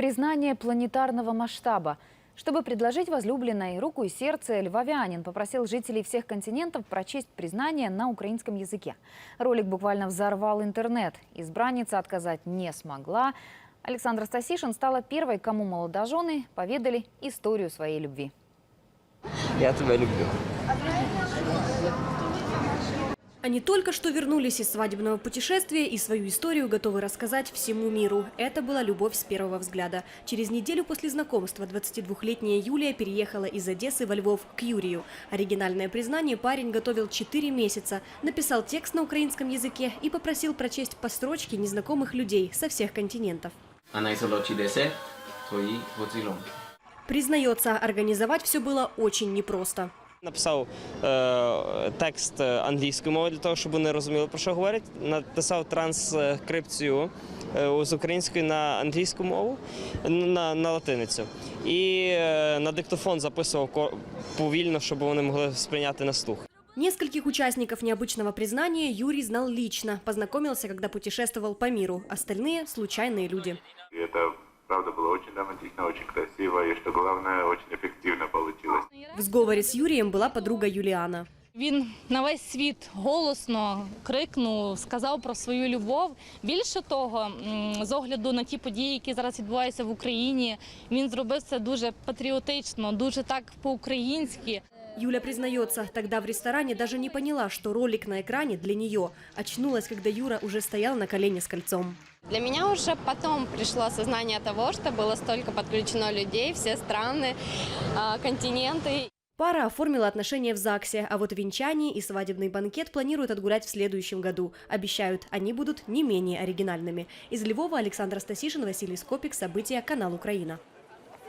Признание планетарного масштаба. Чтобы предложить возлюбленной руку и сердце, львовянин попросил жителей всех континентов прочесть признание на украинском языке. Ролик буквально взорвал интернет. Избранница отказать не смогла. Александра Стасишин стала первой, кому молодожены поведали историю своей любви. Я тебя люблю. Они только что вернулись из свадебного путешествия и свою историю готовы рассказать всему миру. Это была любовь с первого взгляда. Через неделю после знакомства 22-летняя Юлия переехала из Одессы во Львов к Юрию. Оригинальное признание парень готовил 4 месяца, написал текст на украинском языке и попросил прочесть по строчке незнакомых людей со всех континентов. А найсолодші десе твої поцілунки. Признается, организовать все было очень непросто. Написав е, текст англійською мовою для того, щоб вони розуміли, про що говорять. Написав транскрипцію е, з української на англійську мову, на, на латиницю. І е, на диктофон записував ко- повільно, щоб вони могли сприйняти на слух. Нескольких участников необычного признания Юрий знал лично, познакомился, когда путешествовал по миру. Остальные – случайные люди. И это, правда, было очень романтично, очень красиво, и, что главное, очень эффективно получилось. В сговоре с Юрием была подруга Юлиана. Він на весь світ голосно крикнув, сказав про свою любов. Більше того, м, з огляду на ті події, які зараз відбуваються в Україні, він зробив це дуже патріотично, дуже так по-українськи. Юля признается, тогда в ресторане даже не поняла, что ролик на экране для нее. Очнулась, когда Юра уже стоял на колене с кольцом. Для меня уже потом пришло осознание того, что было столько подключено людей, все страны, а, континенты. Пара оформила отношения в ЗАГСе, а вот венчание и свадебный банкет планируют отгулять в следующем году. Обещают, они будут не менее оригинальными. Из Львова Александра Стасишин, Василий Скопик. События. Канал Украина.